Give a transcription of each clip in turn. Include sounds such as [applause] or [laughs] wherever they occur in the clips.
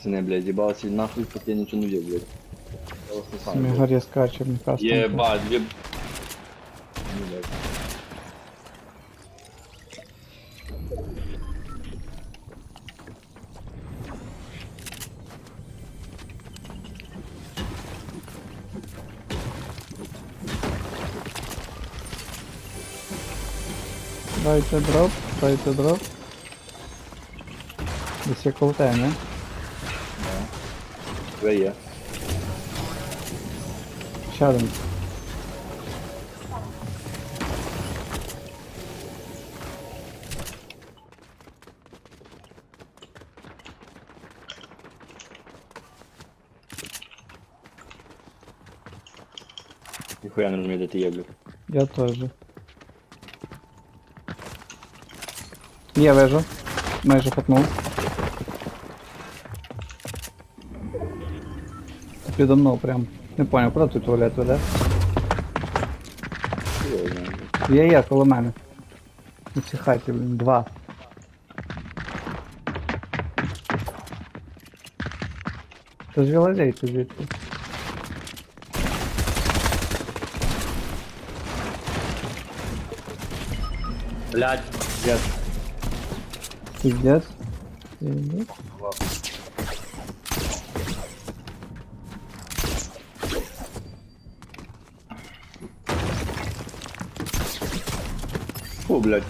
пацаны, блядь, ебался нахуй, хоть я ничего не видел, блядь. Я вас не С знаю, блядь. мега скачем, кастом. Ебать, две... Ну, блядь. Дайте дроп, дайте дроп. Десь є колте, не? Тебе є. Ще один. Ніхуя не розумію, де ти є, блядь. Я теж. Я вижу. Майже хапнув. Ти Підо мною прям. Не понял, куди тут туалет веде? Хуй його знає, блядь. Є, є, коло мене. У цій хаті, блін, два. Ти ж вилазейте звідти. Блядь, я... Пиздец. Пиздец. Фу, блядь.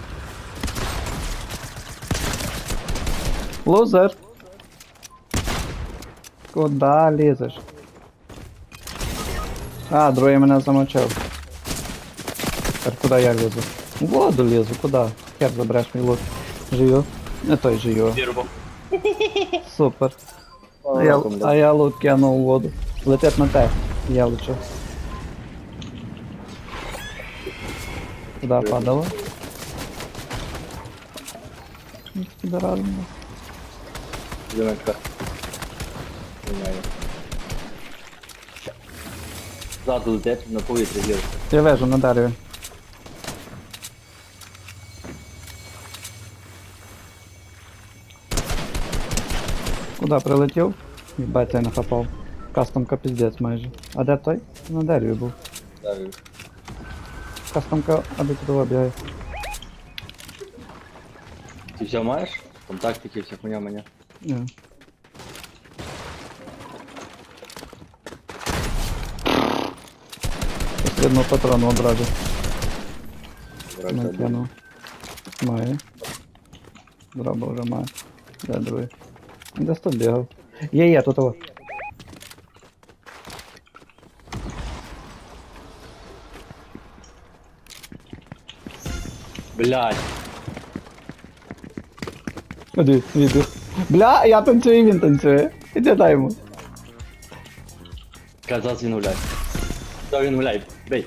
Лузер. Куда лізеш? А, другий мене замочив. Тепер куди я лізу? В воду лізу, куди? Хер забереш мій лут. Жию. Не той жию. Вірбо. Супер. А я, а я лут кинув у воду. Летить на те. Я лечу. Куда падало? Підаразно. Зеленка. Міняю. Ззаду летить на повітрі вірш. Я вижу на дереві. Куда прилетів? Їбать, я не хапав. Кастомка піздець майже. А де той? На дереві був. Далі. Кастомка, а де туди бігає. Ти все маєш? Контактики, вся хуйня мене. Ні. Видно патрону одразу накинув. Має. Дроба вже має. Де другий? Десь тут бігав. Є, є, тут о. Блядь. Ходи, відео. Бля, я танцюю, і він танцює. Іди дай йому. Казав він гуляй. Та він гуляй. Бей.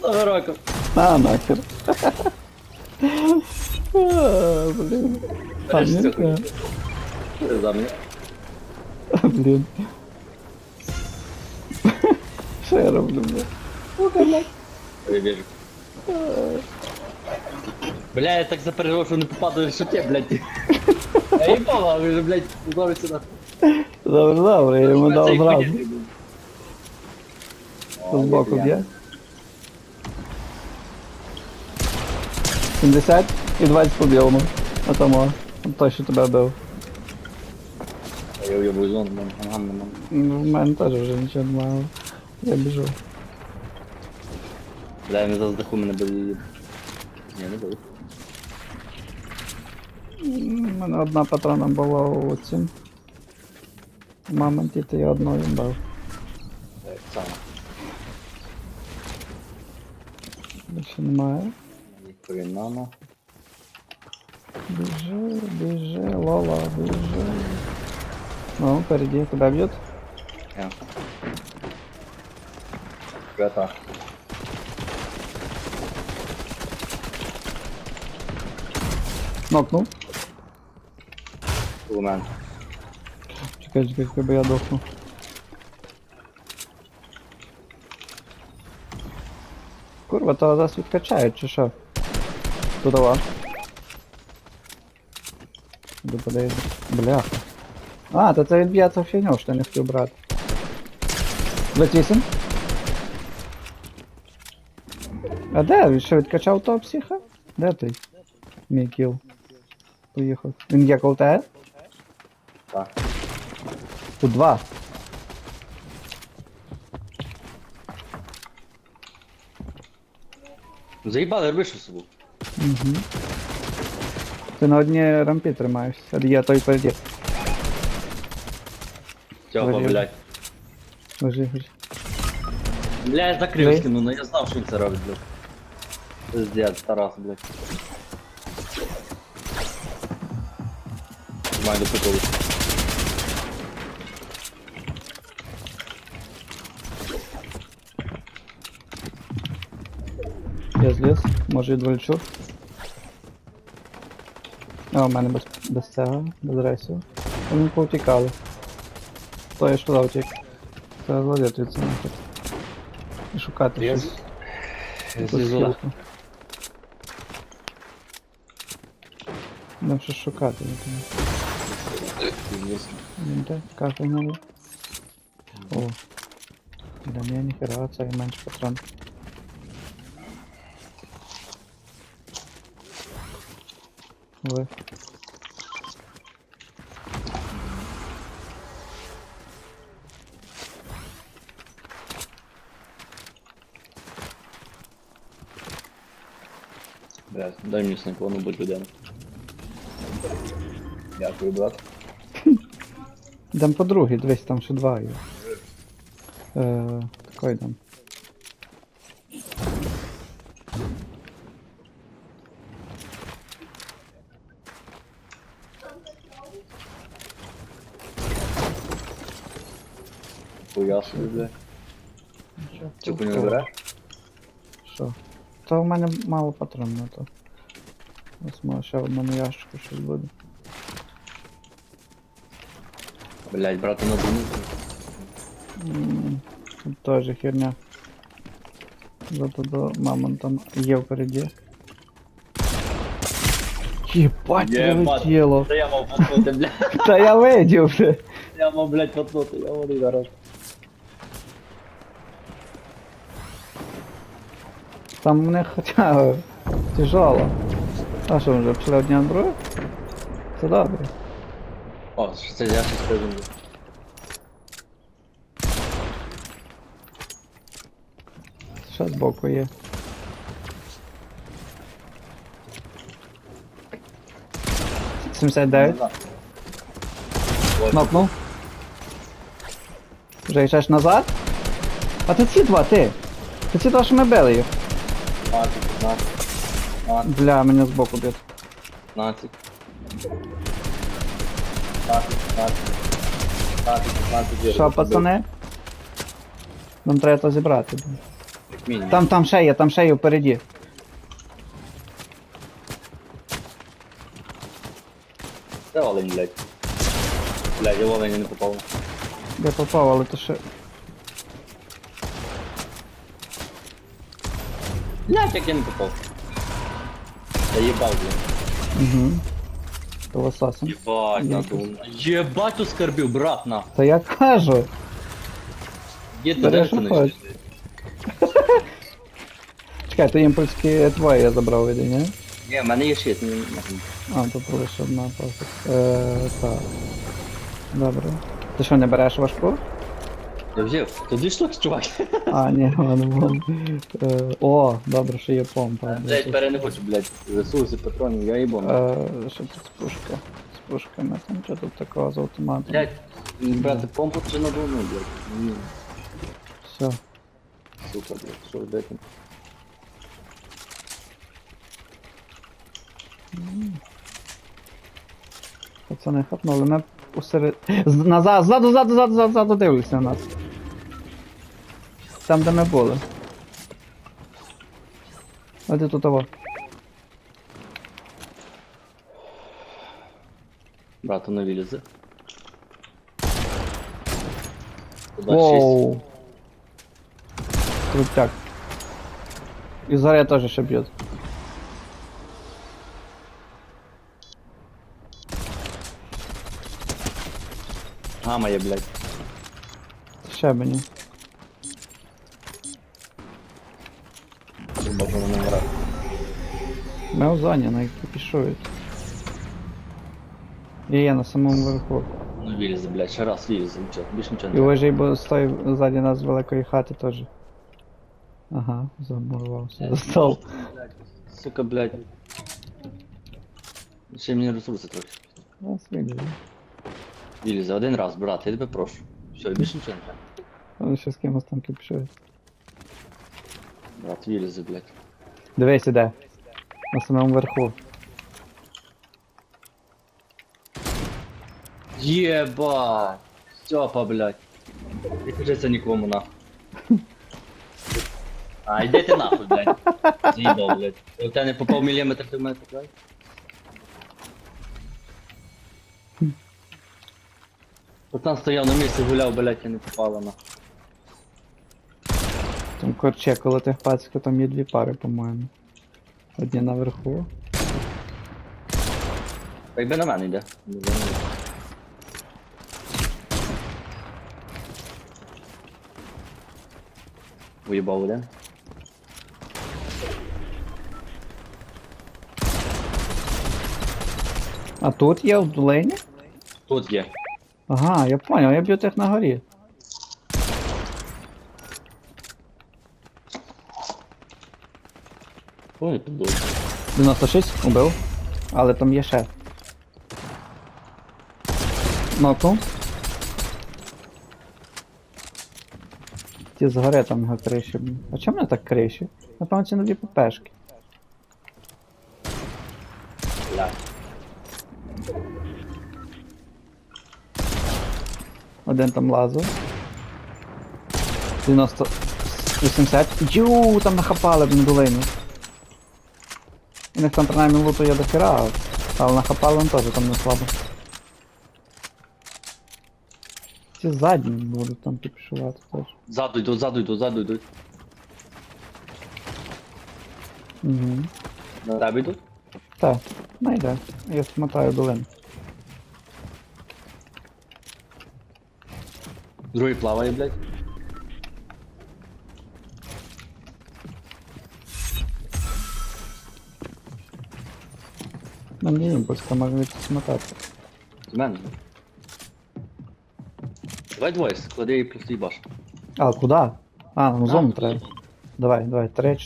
Слава року. На, нахер. А, Блін. Береш ні, цю хуйню. ні. Ти за мене. Блін. Що я роблю, бля? Перебіжу. Бля, я так запереживав, що не попадаю, що ти, блядь. [laughs] Я їбав, а ви вже, блядь, зараз сюди. Добре, добре, я йому дав зразу. хуйня. О, З боку я- б'є. 70 і 20 побив, ну. А тому. Той, що тебе бив. Я уйобую зону, мам, ган нема. Ну, в мене теж вже нічого немає. Я біжу. Бля, не заздаху мене били. Ні, не били. У мене одна патрона була у цім. Мамонті, то я одною бав. Так, саме. Більше немає. Ніхуя нано. Біжи, біжи, лола, біжи. Ну, впереди, тебя бьют? Я. Гата. Нокнув. Кулемен. Чекай, чекай, чекай, бо я дохну. Курва, то нас відкачають, чи що? Тудова. туди подойду. Бляха. А, то це він б'ється в фігню, що я не хотів брати. Летісім. А де? Він що відкачав того психа? Де той? Мій кіл. Поїхав. Він є коло тебе? Так. Тут два. Заїбали, роби що собі. Угу. Ти на одній рампі тримаєшся. А Я той переді. Тьопа, Варіант. блядь. Лежи, лежи. Бля, я закрив Ви? скину, ну я знав, що він це робить, блядь. Пиздец, Тарас, блядь. Маю до приколу. Я зліз, може відволічу. А, у мене без, без цього, без рейсу. Вони повтікали. То я туди втік. Треба зловити від цього нахід. І шукати Я щось. Я злізу. хілку. Щось шукати, я думаю. Він де? Карту надо. О. Да ні, ніхера, це менше патрон. Ви. Блядь, дай мені снайпу, ну будь людина. Дякую, брат. Йдем по другій, дивись, там ще два є. Е, такой йдем. Хуя собі, не береш? Що? Та у мене мало патрон на то. Ось може ще в одному ящику щось буде. Блядь, брата на думу. М, Тут теж херня. Зато до мамонта є впереді. Єбать, прилетіло. Та я мав потнути, блядь. [laughs] Та я видів вже. Я мав, блядь, потнути, я говорю зараз. Там в них хоча тяжело. А що вже пішли одні на другу? Це добре. О, що це я щось скажу. Ще збоку є. Сімдесят дев'ять. Нокнув. Вже йшеш назад? А це ці два, ти. Це ці два, що ми били їх. 15, 15, 15, Бля, мене збоку б'ють. 15. 15, 15. 15, 15, Що, пацани? Нам треба то зібрати. Там, там ще є, там ще є впереді. Це олень, блядь. Блядь, я в не попав. Я попав, але то ще. Блядь, як я не попав. Я їбав, блядь. Угу. То лососом. Ебать, на ту. Єбать у брат, на. Та я кажу. Є ти Береш, де. Чекай, то імпульські твої я забрав від ні? Ні, в мене є щит, не. А, тут лише одна пасок. Е, так. Добре. Ти що, не береш важку? Я взяв. Тут дві штуки, чувак. А, ні, ладно, вон. Е, о, добре, що є помпа. Блядь, пере не хочу, блядь. Ресурси, патронів, я їбом. Е, що тут з пушка? З пушками, там що тут такого з автоматом? Блядь, брати помпу чи на дону, блядь. Ні, Все. сука, блядь, що робити? Пацани хапнули, ми посеред. З- Назад, ззаду, ззаду, ззаду, ззаду, ззаду дивлюся на нас. Там, де ми були. А де тут того? Брату не вилізе. Воу. Крутяк. І заря теж ще б'ють. гамає, блядь. Ще мені. Зоні, на які пішують. І є на самому верху. Ну вілізе, блядь, ще раз вілізе, нічого, більш нічого І не треба. вижий, бо стоїть ззаді нас з великої хати теж. Ага, замурувався. за стол. Сука, блядь. Ще мені ресурси трохи. Нас видели. Вілізе, один раз, брат, я тебе прошу. Все, більше нічого не треба. Вони ще з кимось там кипішують. Брат, вілізе, блядь. Дивись, іде. На самому верху. Єбать! Степа, блядь. Не це нікому нахуй. [laughs] А, йди ти нахуй, блядь. З'їбав, блядь. У тебе не попав міліметр, ти в мене попав? Пацан стояв на місці, гуляв, блядь, і не попало нахуй. Там корче, коло тих пацьків там є дві пари, по-моєму. Одні наверху. Та на мене йде. Уїбав один. А тут є в долині? Тут є. Ага, я понял, я б'ю тих на горі. Ой, піду. 96 убив. Але там є ще. Нокнув. Ті згори там його криші. А чому мене так криші? Напевно, це нові ППшки. Один там лазив. 90... 80. Ю, там нахапали блін долину. У них там принаймні луту є до хера, але нахапали він теж там не слабо. Ці задні будуть там кіпішувати теж. Ззаду йдуть, ззаду йдуть, ззаду йдуть. Угу. На тебе йдуть? Так, найде. Я смотаю долину. Другий плаває, блядь. Імпульс, там можна відсмотати. З мене. Давай двоє, склади і просто їбаш. А, куди? А, ну зону треба. Давай, давай, 3,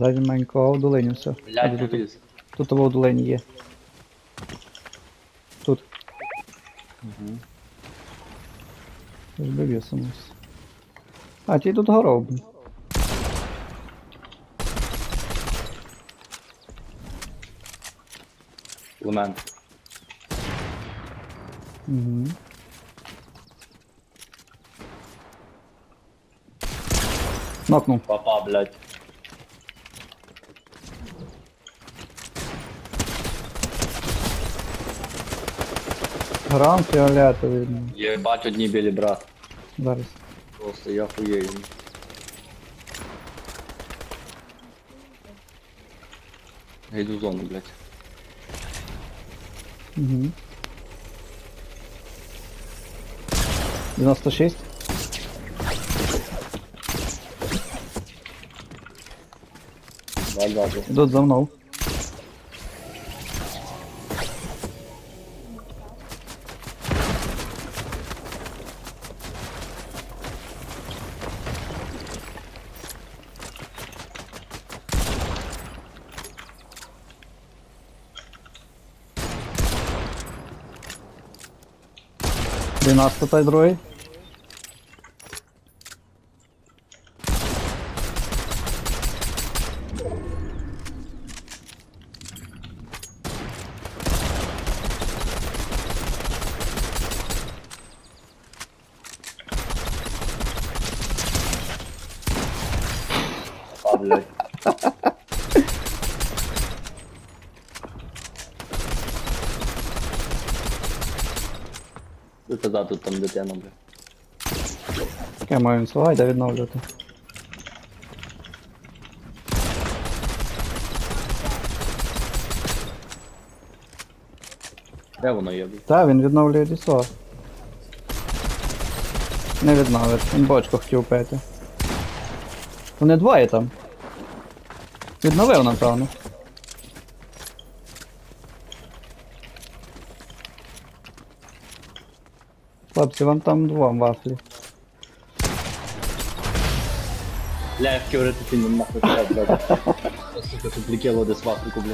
4. Ззаді маленького в долині все. Блядь, не тут, виліз. тут того в долині є. Тут. Угу. Ж би вісимось. А, ті тут горов. Лемен. Угу. Нокнув. Папа, блядь. Грам фіолетовий. блін. Єбать одні білі, брат. Зараз. Просто я хуєю. Я йду в зону, блядь. Угу. 96. Давай, давай. Ідуть за мною. Дванадцятий другий. Папа, блядь. Казав, тут там дитина, бля. Таке маю інсугайда відновлювати. Де воно є, бля? Та, він відновлює дісо. Не відновить, він бочку хотів пити. Вони двоє там. Відновив, напевно. Хлопці, вам там два вафлі. Бля, я хотів не нахуй. Сука, тут летіло десь в Африку, бля.